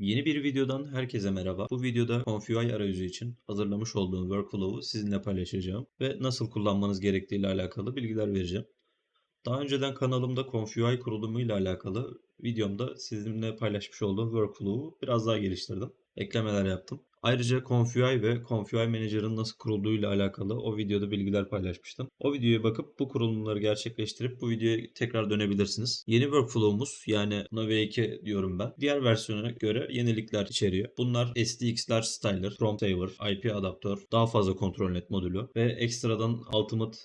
Yeni bir videodan herkese merhaba. Bu videoda ConfUI arayüzü için hazırlamış olduğum workflow'u sizinle paylaşacağım ve nasıl kullanmanız gerektiği ile alakalı bilgiler vereceğim. Daha önceden kanalımda ConfUI kurulumu ile alakalı videomda sizinle paylaşmış olduğum workflow'u biraz daha geliştirdim. Eklemeler yaptım. Ayrıca ConfUI ve ConfUI Manager'ın nasıl kurulduğu ile alakalı o videoda bilgiler paylaşmıştım. O videoya bakıp bu kurulumları gerçekleştirip bu videoya tekrar dönebilirsiniz. Yeni workflow'umuz yani buna V2 diyorum ben. Diğer versiyona göre yenilikler içeriyor. Bunlar SDX'ler styler, prompt saver, IP adaptör, daha fazla kontrol net modülü ve ekstradan Ultimate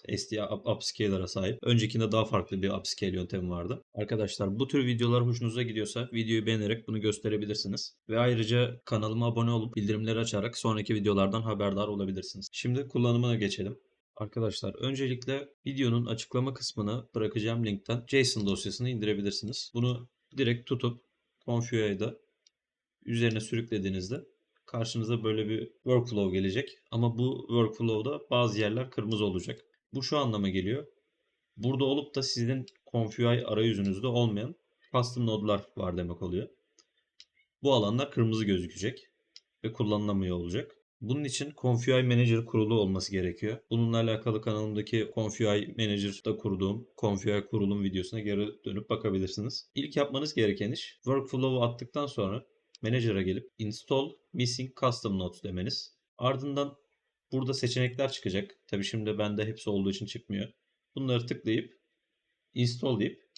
up- upscaler'a sahip. Öncekinde daha farklı bir upscale yöntemi vardı. Arkadaşlar bu tür videolar hoşunuza gidiyorsa videoyu beğenerek bunu gösterebilirsiniz. Ve ayrıca kanalıma abone olup bildirimleri açarak sonraki videolardan haberdar olabilirsiniz. Şimdi kullanımına geçelim. Arkadaşlar öncelikle videonun açıklama kısmına bırakacağım linkten JSON dosyasını indirebilirsiniz. Bunu direkt tutup ConfUI'da üzerine sürüklediğinizde karşınıza böyle bir workflow gelecek. Ama bu workflow'da bazı yerler kırmızı olacak. Bu şu anlama geliyor. Burada olup da sizin ConfUI arayüzünüzde olmayan custom node'lar var demek oluyor. Bu alanlar kırmızı gözükecek ve kullanılamıyor olacak. Bunun için ConfUI Manager kurulu olması gerekiyor. Bununla alakalı kanalımdaki ConfUI Manager'da kurduğum ConfUI kurulum videosuna geri dönüp bakabilirsiniz. İlk yapmanız gereken iş workflow'u attıktan sonra Manager'a gelip Install Missing Custom Nodes demeniz. Ardından burada seçenekler çıkacak. Tabi şimdi bende hepsi olduğu için çıkmıyor. Bunları tıklayıp Install deyip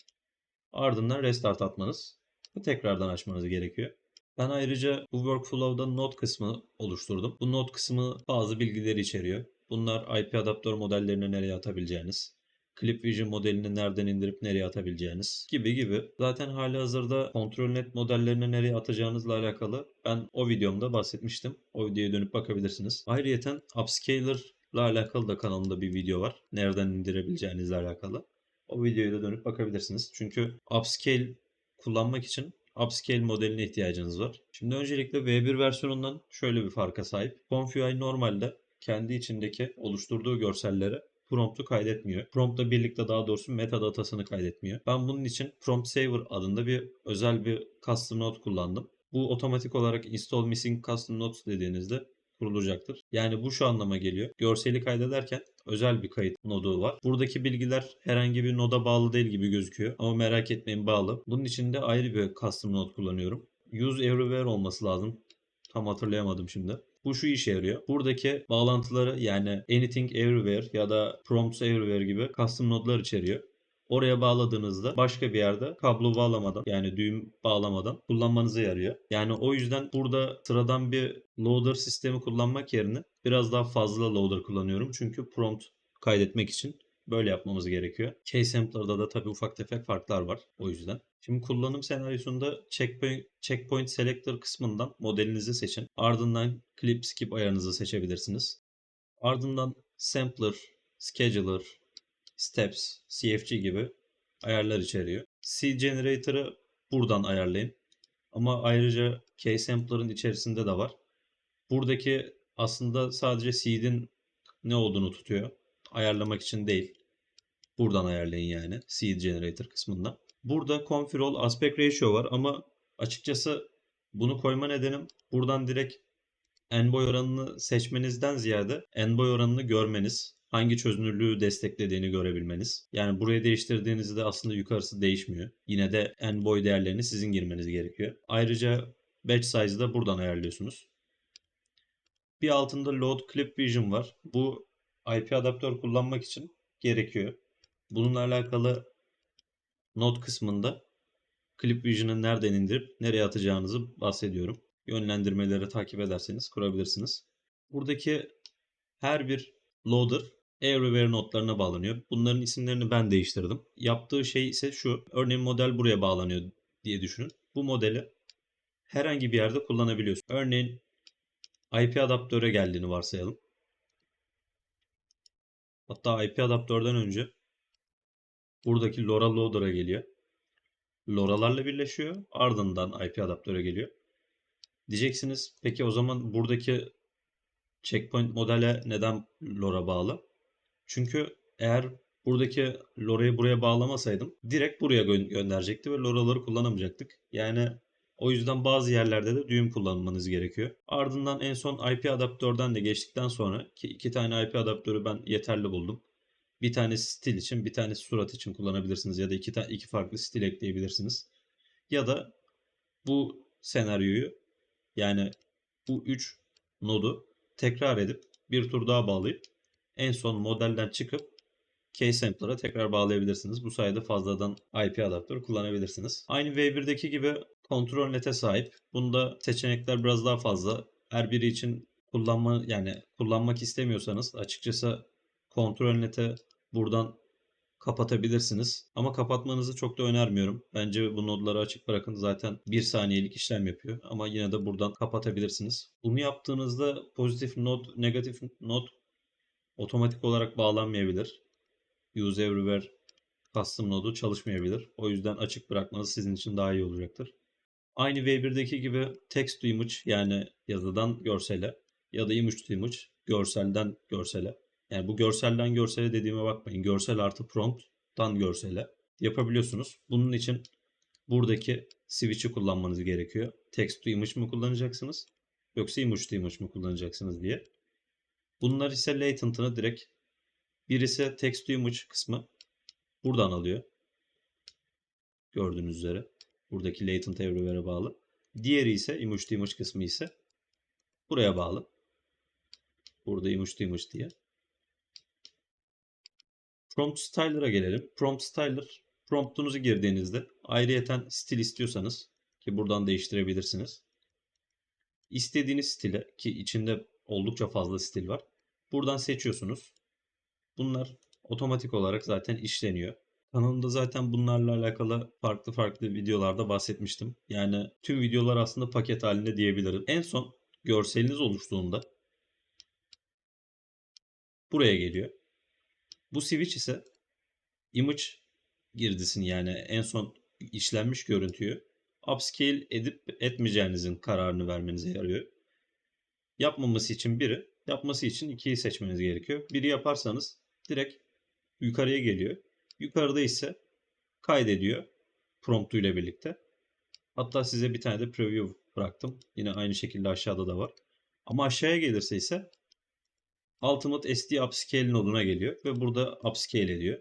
ardından Restart atmanız ve tekrardan açmanız gerekiyor. Ben ayrıca bu workflow'da node kısmı oluşturdum. Bu node kısmı bazı bilgileri içeriyor. Bunlar IP adaptör modellerini nereye atabileceğiniz, Clip Vision modelini nereden indirip nereye atabileceğiniz gibi gibi. Zaten hali hazırda kontrol net modellerini nereye atacağınızla alakalı ben o videomda bahsetmiştim. O videoya dönüp bakabilirsiniz. Ayrıyeten Upscaler ile alakalı da kanalımda bir video var. Nereden indirebileceğinizle alakalı. O videoya da dönüp bakabilirsiniz. Çünkü Upscale kullanmak için upscale modeline ihtiyacınız var. Şimdi öncelikle V1 versiyonundan şöyle bir farka sahip. ConfUI normalde kendi içindeki oluşturduğu görsellere promptu kaydetmiyor. Promptla birlikte daha doğrusu metadatasını kaydetmiyor. Ben bunun için Prompt Saver adında bir özel bir custom node kullandım. Bu otomatik olarak install missing custom nodes dediğinizde kurulacaktır. Yani bu şu anlama geliyor. Görseli kaydederken özel bir kayıt nodu var. Buradaki bilgiler herhangi bir noda bağlı değil gibi gözüküyor. Ama merak etmeyin bağlı. Bunun için de ayrı bir custom node kullanıyorum. Use everywhere olması lazım. Tam hatırlayamadım şimdi. Bu şu işe yarıyor. Buradaki bağlantıları yani anything everywhere ya da prompts everywhere gibi custom nodlar içeriyor. Oraya bağladığınızda başka bir yerde kablo bağlamadan yani düğüm bağlamadan kullanmanıza yarıyor. Yani o yüzden burada sıradan bir loader sistemi kullanmak yerine biraz daha fazla loader kullanıyorum. Çünkü prompt kaydetmek için böyle yapmamız gerekiyor. K-Sampler'da da tabii ufak tefek farklar var o yüzden. Şimdi kullanım senaryosunda checkpoint, checkpoint selector kısmından modelinizi seçin. Ardından clip skip ayarınızı seçebilirsiniz. Ardından sampler, scheduler, steps, CFG gibi ayarlar içeriyor. C generator'ı buradan ayarlayın. Ama ayrıca K-Sampler'ın içerisinde de var. Buradaki aslında sadece seed'in ne olduğunu tutuyor. Ayarlamak için değil. Buradan ayarlayın yani seed generator kısmından. Burada confirol aspect ratio var ama açıkçası bunu koyma nedenim buradan direkt en boy oranını seçmenizden ziyade en boy oranını görmeniz, hangi çözünürlüğü desteklediğini görebilmeniz. Yani buraya değiştirdiğinizde aslında yukarısı değişmiyor. Yine de en boy değerlerini sizin girmeniz gerekiyor. Ayrıca batch size'ı da buradan ayarlıyorsunuz. Bir altında load clip vision var. Bu IP adaptör kullanmak için gerekiyor. Bununla alakalı not kısmında Clip Vision'ı nereden indirip nereye atacağınızı bahsediyorum. Yönlendirmeleri takip ederseniz kurabilirsiniz. Buradaki her bir loader everywhere notlarına bağlanıyor. Bunların isimlerini ben değiştirdim. Yaptığı şey ise şu. Örneğin model buraya bağlanıyor diye düşünün. Bu modeli herhangi bir yerde kullanabiliyorsun. Örneğin IP adaptöre geldiğini varsayalım. Hatta IP adaptörden önce buradaki LoRa loader'a geliyor. LoRa'larla birleşiyor. Ardından IP adaptöre geliyor. Diyeceksiniz peki o zaman buradaki checkpoint modele neden LoRa bağlı? Çünkü eğer buradaki LoRa'yı buraya bağlamasaydım direkt buraya gö- gönderecekti ve LoRa'ları kullanamayacaktık. Yani O yüzden bazı yerlerde de düğüm kullanmanız gerekiyor. Ardından en son IP adaptörden de geçtikten sonra ki iki tane IP adaptörü ben yeterli buldum. Bir tanesi stil için, bir tanesi surat için kullanabilirsiniz ya da iki tane iki farklı stil ekleyebilirsiniz. Ya da bu senaryoyu yani bu 3 nodu tekrar edip bir tur daha bağlayıp en son modelden çıkıp K-Sampler'a tekrar bağlayabilirsiniz. Bu sayede fazladan IP adaptörü kullanabilirsiniz. Aynı V1'deki gibi kontrol nete sahip. Bunda seçenekler biraz daha fazla. Her biri için kullanma yani kullanmak istemiyorsanız açıkçası kontrol nete buradan kapatabilirsiniz. Ama kapatmanızı çok da önermiyorum. Bence bu nodları açık bırakın. Zaten 1 saniyelik işlem yapıyor. Ama yine de buradan kapatabilirsiniz. Bunu yaptığınızda pozitif nod, negatif nod otomatik olarak bağlanmayabilir. Use Everywhere custom nodu çalışmayabilir. O yüzden açık bırakmanız sizin için daha iyi olacaktır. Aynı V1'deki gibi text to image yani yazıdan görsele ya da image to image görselden görsele. Yani bu görselden görsele dediğime bakmayın. Görsel artı prompt'tan görsele yapabiliyorsunuz. Bunun için buradaki switch'i kullanmanız gerekiyor. Text to image mi kullanacaksınız yoksa image to image mi kullanacaksınız diye. Bunlar ise latent'ını direkt birisi text to image kısmı buradan alıyor. Gördüğünüz üzere. Buradaki latent everywhere'e bağlı. Diğeri ise image to image kısmı ise buraya bağlı. Burada image to image diye. Prompt Styler'a gelelim. Prompt Styler promptunuzu girdiğinizde ayrıyeten stil istiyorsanız ki buradan değiştirebilirsiniz. İstediğiniz stile ki içinde oldukça fazla stil var. Buradan seçiyorsunuz. Bunlar otomatik olarak zaten işleniyor. Kanalımda zaten bunlarla alakalı farklı farklı videolarda bahsetmiştim. Yani tüm videolar aslında paket halinde diyebilirim. En son görseliniz oluştuğunda buraya geliyor. Bu switch ise image girdisini yani en son işlenmiş görüntüyü upscale edip etmeyeceğinizin kararını vermenize yarıyor. Yapmaması için biri, yapması için ikiyi seçmeniz gerekiyor. Biri yaparsanız direkt yukarıya geliyor. Yukarıda ise kaydediyor promptuyla birlikte. Hatta size bir tane de preview bıraktım. Yine aynı şekilde aşağıda da var. Ama aşağıya gelirse ise Ultimate SD Upscale noduna geliyor ve burada upscale ediyor.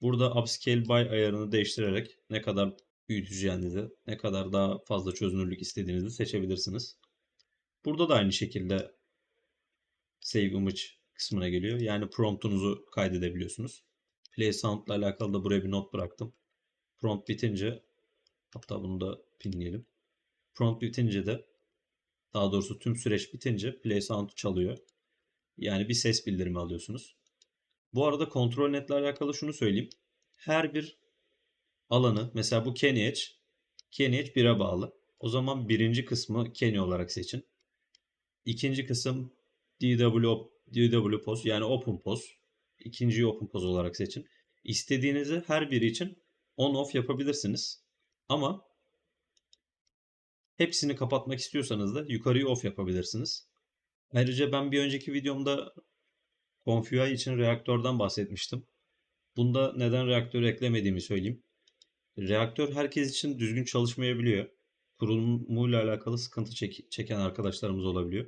Burada upscale by ayarını değiştirerek ne kadar büyüteceğinizi, ne kadar daha fazla çözünürlük istediğinizi seçebilirsiniz. Burada da aynı şekilde save image kısmına geliyor. Yani promptunuzu kaydedebiliyorsunuz. Play Sound ile alakalı da buraya bir not bıraktım. Prompt bitince hatta bunu da pinleyelim. Prompt bitince de daha doğrusu tüm süreç bitince Play Sound çalıyor. Yani bir ses bildirimi alıyorsunuz. Bu arada kontrol netle alakalı şunu söyleyeyim. Her bir alanı mesela bu Kenny Edge Kenny Edge 1'e bağlı. O zaman birinci kısmı Kenny olarak seçin. İkinci kısım DW, DW POS yani Open POS. İkinciyi Open POS olarak seçin. İstediğinizi her biri için on off yapabilirsiniz. Ama hepsini kapatmak istiyorsanız da yukarıyı off yapabilirsiniz. Ayrıca ben bir önceki videomda ConfUI için reaktörden bahsetmiştim. Bunda neden reaktörü eklemediğimi söyleyeyim. Reaktör herkes için düzgün çalışmayabiliyor. Kurulumuyla alakalı sıkıntı çek- çeken arkadaşlarımız olabiliyor.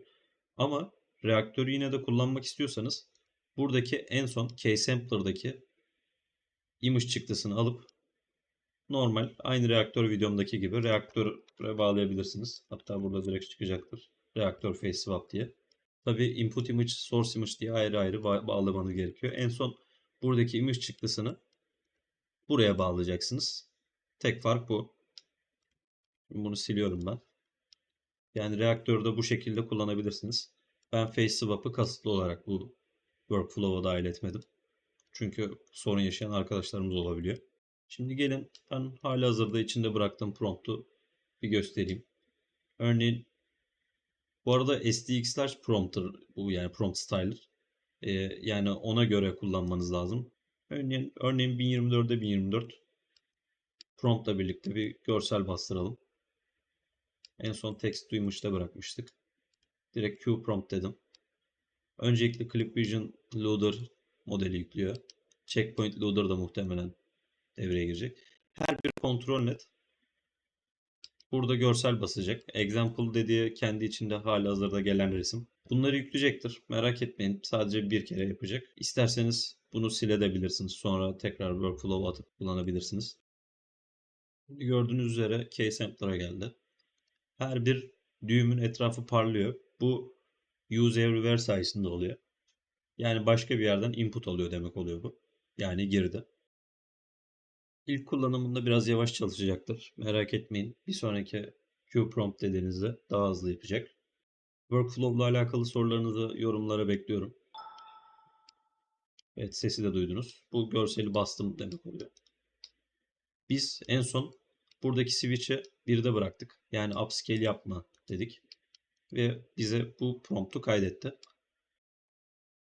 Ama reaktörü yine de kullanmak istiyorsanız buradaki en son K-Sampler'daki image çıktısını alıp normal aynı reaktör videomdaki gibi reaktöre bağlayabilirsiniz. Hatta burada direkt çıkacaktır. Reaktör face swap diye. Tabi input image, source image diye ayrı ayrı ba- bağlamanız gerekiyor. En son buradaki image çıktısını buraya bağlayacaksınız. Tek fark bu. Bunu siliyorum ben. Yani reaktörü de bu şekilde kullanabilirsiniz. Ben face swap'ı kasıtlı olarak bu workflow'a dahil etmedim. Çünkü sorun yaşayan arkadaşlarımız olabiliyor. Şimdi gelin ben hali hazırda içinde bıraktığım promptu bir göstereyim. Örneğin bu arada SDX'ler prompter bu yani prompt styler. Ee, yani ona göre kullanmanız lazım. Örneğin, örneğin 1024'de 1024 promptla birlikte bir görsel bastıralım. En son text image'de bırakmıştık. Direkt Q prompt dedim. Öncelikle Clip Vision Loader modeli yüklüyor. Checkpoint Loader da muhtemelen devreye girecek. Her bir kontrol net Burada görsel basacak. Example dediği kendi içinde hali hazırda gelen resim. Bunları yükleyecektir. Merak etmeyin. Sadece bir kere yapacak. İsterseniz bunu silebilirsiniz. Sonra tekrar workflow atıp kullanabilirsiniz. Gördüğünüz üzere K-Sampler'a geldi. Her bir düğümün etrafı parlıyor. Bu use everywhere sayesinde oluyor. Yani başka bir yerden input alıyor demek oluyor bu. Yani girdi. İlk kullanımında biraz yavaş çalışacaktır. Merak etmeyin. Bir sonraki Q-prompt dediğinizde daha hızlı yapacak. Workflow ile alakalı sorularınızı yorumlara bekliyorum. Evet sesi de duydunuz. Bu görseli bastım demek oluyor. Biz en son buradaki switch'i birde bıraktık. Yani upscale yapma dedik. Ve bize bu promptu kaydetti.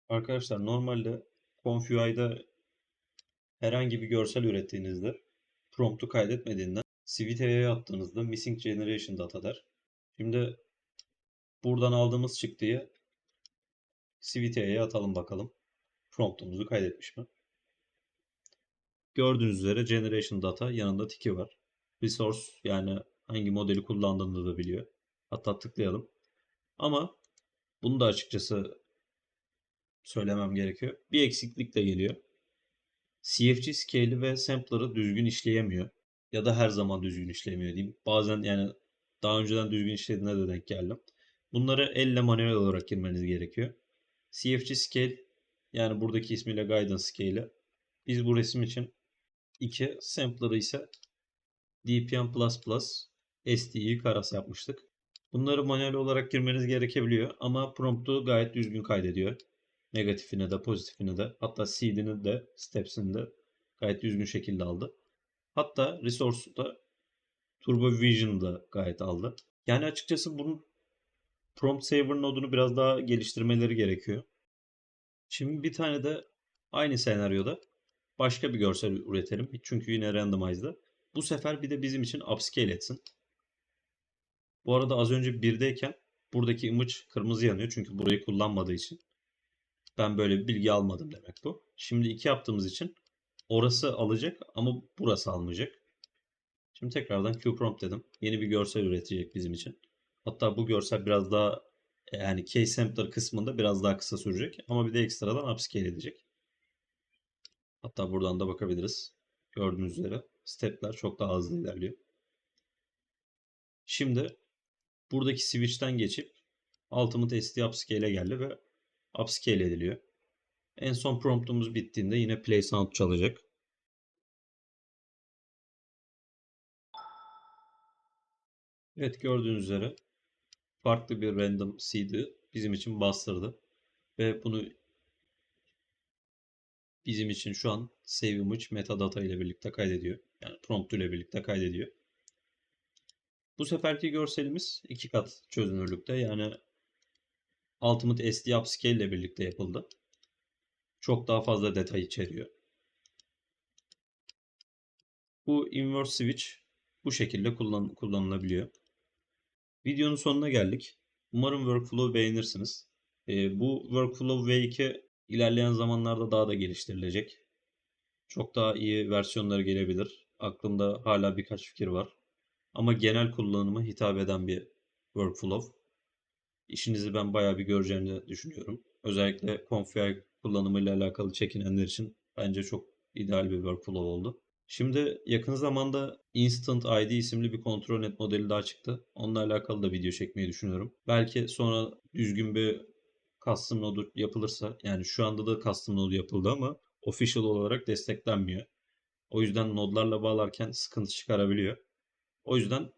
Arkadaşlar normalde ConfUI'da herhangi bir görsel ürettiğinizde promptu kaydetmediğinden CVT'ye attığınızda Missing Generation Data der. Şimdi buradan aldığımız çıktıyı CVT'ye atalım bakalım. Promptumuzu kaydetmiş mi? Gördüğünüz üzere Generation Data yanında tiki var. Resource yani hangi modeli kullandığını da biliyor. Hatta tıklayalım. Ama bunu da açıkçası söylemem gerekiyor. Bir eksiklik de geliyor. CFG scale'i ve sampler'ı düzgün işleyemiyor. Ya da her zaman düzgün işleyemiyor diyeyim. Bazen yani daha önceden düzgün işlediğine de denk geldim. Bunları elle manuel olarak girmeniz gerekiyor. CFG scale yani buradaki ismiyle guidance scale'i biz bu resim için 2 sampler'ı ise DPM++ STI karas yapmıştık. Bunları manuel olarak girmeniz gerekebiliyor ama promptu gayet düzgün kaydediyor. Negatifine de pozitifine de hatta seed'ini de steps'ini de gayet düzgün şekilde aldı. Hatta resource'u da Turbo Vision'ı da gayet aldı. Yani açıkçası bunun prompt saver nodunu biraz daha geliştirmeleri gerekiyor. Şimdi bir tane de aynı senaryoda başka bir görsel üretelim. Çünkü yine randomized'da. Bu sefer bir de bizim için upscale etsin. Bu arada az önce 1'deyken buradaki image kırmızı yanıyor. Çünkü burayı kullanmadığı için. Ben böyle bir bilgi almadım demek bu. Şimdi 2 yaptığımız için orası alacak ama burası almayacak. Şimdi tekrardan qprompt dedim. Yeni bir görsel üretecek bizim için. Hatta bu görsel biraz daha yani case sampler kısmında biraz daha kısa sürecek. Ama bir de ekstradan upscale edecek. Hatta buradan da bakabiliriz. Gördüğünüz üzere stepler çok daha hızlı ilerliyor. Şimdi buradaki switch'ten geçip Ultimate SD Upscale'e geldi ve upscale ediliyor. En son promptumuz bittiğinde yine play sound çalacak. Evet gördüğünüz üzere farklı bir random seed'i bizim için bastırdı. Ve bunu bizim için şu an save image metadata ile birlikte kaydediyor. Yani prompt ile birlikte kaydediyor. Bu seferki görselimiz iki kat çözünürlükte. Yani Ultimate SD Upscale ile birlikte yapıldı. Çok daha fazla detay içeriyor. Bu inverse switch bu şekilde kullan kullanılabiliyor. Videonun sonuna geldik. Umarım workflow beğenirsiniz. Ee, bu workflow V2 ilerleyen zamanlarda daha da geliştirilecek. Çok daha iyi versiyonları gelebilir. Aklımda hala birkaç fikir var. Ama genel kullanıma hitap eden bir workflow. İşinizi ben bayağı bir göreceğini düşünüyorum. Özellikle ConfI kullanımıyla alakalı çekinenler için bence çok ideal bir workflow oldu. Şimdi yakın zamanda Instant ID isimli bir kontrol net modeli daha çıktı. Onunla alakalı da video çekmeyi düşünüyorum. Belki sonra düzgün bir custom nodu yapılırsa yani şu anda da custom nodu yapıldı ama official olarak desteklenmiyor. O yüzden nodlarla bağlarken sıkıntı çıkarabiliyor. O yüzden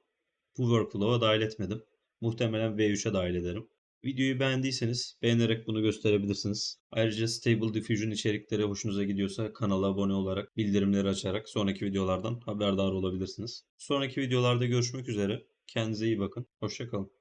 bu workflow'a dahil etmedim. Muhtemelen V3'e dahil ederim. Videoyu beğendiyseniz beğenerek bunu gösterebilirsiniz. Ayrıca Stable Diffusion içerikleri hoşunuza gidiyorsa kanala abone olarak bildirimleri açarak sonraki videolardan haberdar olabilirsiniz. Sonraki videolarda görüşmek üzere. Kendinize iyi bakın. Hoşçakalın.